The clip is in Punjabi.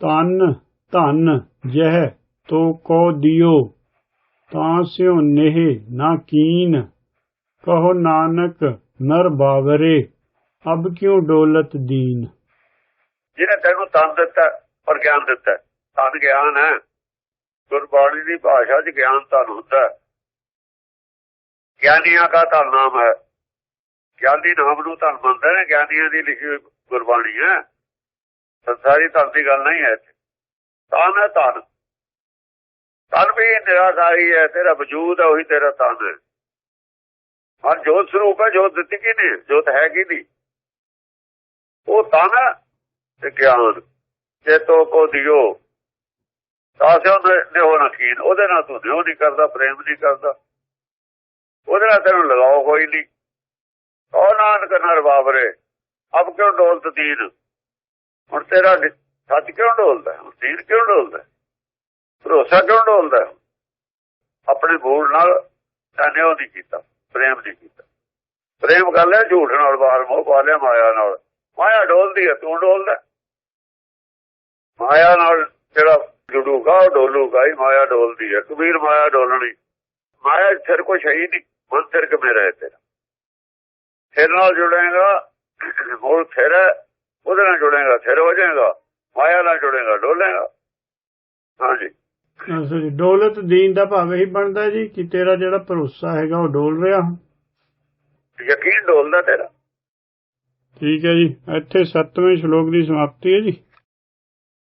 ਤਨ, ਧਨ ਜਹ ਤੋ ਕੋ ਦਿਓ। ਤਾਂ ਸਿਉ ਨੇਹ ਨਾ ਕੀਨ। ਕਹੋ ਨਾਨਕ, ਨਰ ਬਾਵਰੇ, ਅਬ ਕਿਉ ਡੋਲਤ ਦੀਨ? ਜਿਹਨੇ ਤੈਨੂੰ ਤਨ ਦਿੱਤਾ, ਔਰ ਗਿਆਨ ਦਿੱਤਾ, ਤਨ ਗਿਆਨ ਹੈ। ਗੁਰਬਾਣੀ ਦੀ ਭਾਸ਼ਾ 'ਚ ਗਿਆਨ ਤਾਂ ਹੁੰਦਾ ਗਿਆਨੀਆਂ ਦਾ ਤਾਂ ਨਾਮ ਹੈ। ਗਿਆਨੀ ਨਾਮ ਨੂੰ ਤਾਂ ਮੰਨਦੇ ਨੇ, ਗਿਆਨੀਆਂ ਦੀ ਲਿਖੀ ਗੁਰਬਾਣੀ ਹੈ। ਸੰਸਾਰੀ ਧਨ ਦੀ ਗੱਲ ਨਹੀਂ ਹੈ ਇੱਥੇ। ਤਨ ਹੈ ਧਨ। ਧਨ ਵੀ ਨਿਰਾਕਾਰੀ ਹੈ, ਤੇਰਾ ਵਜੂਦ ਹੈ, ਉਹੀ ਤੇਰਾ ਧਨ ਹੈ। ਔਰ ਜੋਤ ਸਰੂਪ ਹੈ, ਜੋਤ ਦਿੱਤੀ ਕੀ ਨਹੀਂ ਜੋਤ ਹੈ ਕੀ ਨਹੀਂ ਉਹ ਤਨ ਤੇ ਗਿਆਨ। ਚੇਤੋ ਕੋ ਦਿਓ ਤਾਸਿਓ ਨੇ ਹੋ ਨਕੀਨ। ਉਹਦੇ ਨਾਲ ਤੂੰ ਦਿਓ ਨਹੀਂ ਕਰਦਾ, ਪ੍ਰੇਮ ਨਹੀਂ ਕਰਦਾ। ਉਹਦੇ ਨਾਲ ਤੈਨੂੰ ਲਗਾਓ ਕੋਈ ਨਹੀਂ। ਉਹ ਨਾਨਕ ਨਰ ਬਾਬਰੇ ਅਬ ਕਿਉਂ ਡੋਲਤ ਦੀਨ? ਹੁਣ ਤੇਰਾ ਸੱਚ ਕਿਉਂ ਡੋਲਦਾ? ਹੁਣ ਦੀਨ ਕਿਉਂ ਡੋਲਦਾ? ਭਰੋਸਾ ਕਿਉਂ ਡੋਲਦਾ? ਆਪਣੇ ਮੂਲ ਨਾਲ ਤਾਨੇ ਉਹ ਕੀਤਾ ਪ੍ਰੇਮ ਨਹੀਂ ਕੀਤਾ। ਪ੍ਰੇਮ ਕਰ ਲਿਆ ਝੂਠ ਨਾਲ ਬਾਹਰ ਮੋਹ ਪਾ ਲਿਆ ਮਾਇਆ ਨਾਲ। ਮਾਇਆ ਡੋਲਦੀ ਹੈ ਤੂੰ ਡੋਲਦਾ। ਮਾਇਆ ਨਾਲ ਜਿਹੜਾ ਜੁੜੂਗਾ ਉਹ ਡੋਲੂਗਾ ਹੀ ਮਾਇਆ ਡੋਲਦੀ ਹੈ ਕਬੀਰ ਮਾਇਆ ਡੋਲਣੀ। ਮਾਇਆ ਸਿਰ ਕੋਈ ਸ਼ਹੀ ਨਹੀਂ ਮਨ ਸਿਰ ਕਿਵੇਂ ਰਹੇ ਤੇਰਾ? ਸਿਰ ਨਾਲ ਜੁੜੇਗਾ ਮੂਲ ਸਿਰ ਹੈ, ਉਹਦੇ ਨਾਲ ਜੁੜੇਗਾ ਸਿਰ ਹੋ ਜਾਏਗਾ ਮਾਇਆ ਨਾਲ ਜੁੜੇਗਾ ਡੋਲੇਗਾ। ਹਾਂਜੀ। ਜੀ ਡੋਲਤ ਦੀਨ ਦਾ ਭਾਵ ਇਹੀ ਬਣਦਾ ਜੀ ਕਿ ਤੇਰਾ ਜਿਹੜਾ ਭਰੋਸਾ ਹੈਗਾ ਉਹ ਡੋਲ ਰਿਹਾ। ਯਕੀਨ ਡੋਲਦਾ ਤੇਰਾ। ਠੀਕ ਹੈ ਜੀ ਇੱਥੇ 7ਵੇਂ ਸ਼ਲੋਕ ਦੀ ਸਮਾਪਤੀ ਹੈ ਜੀ।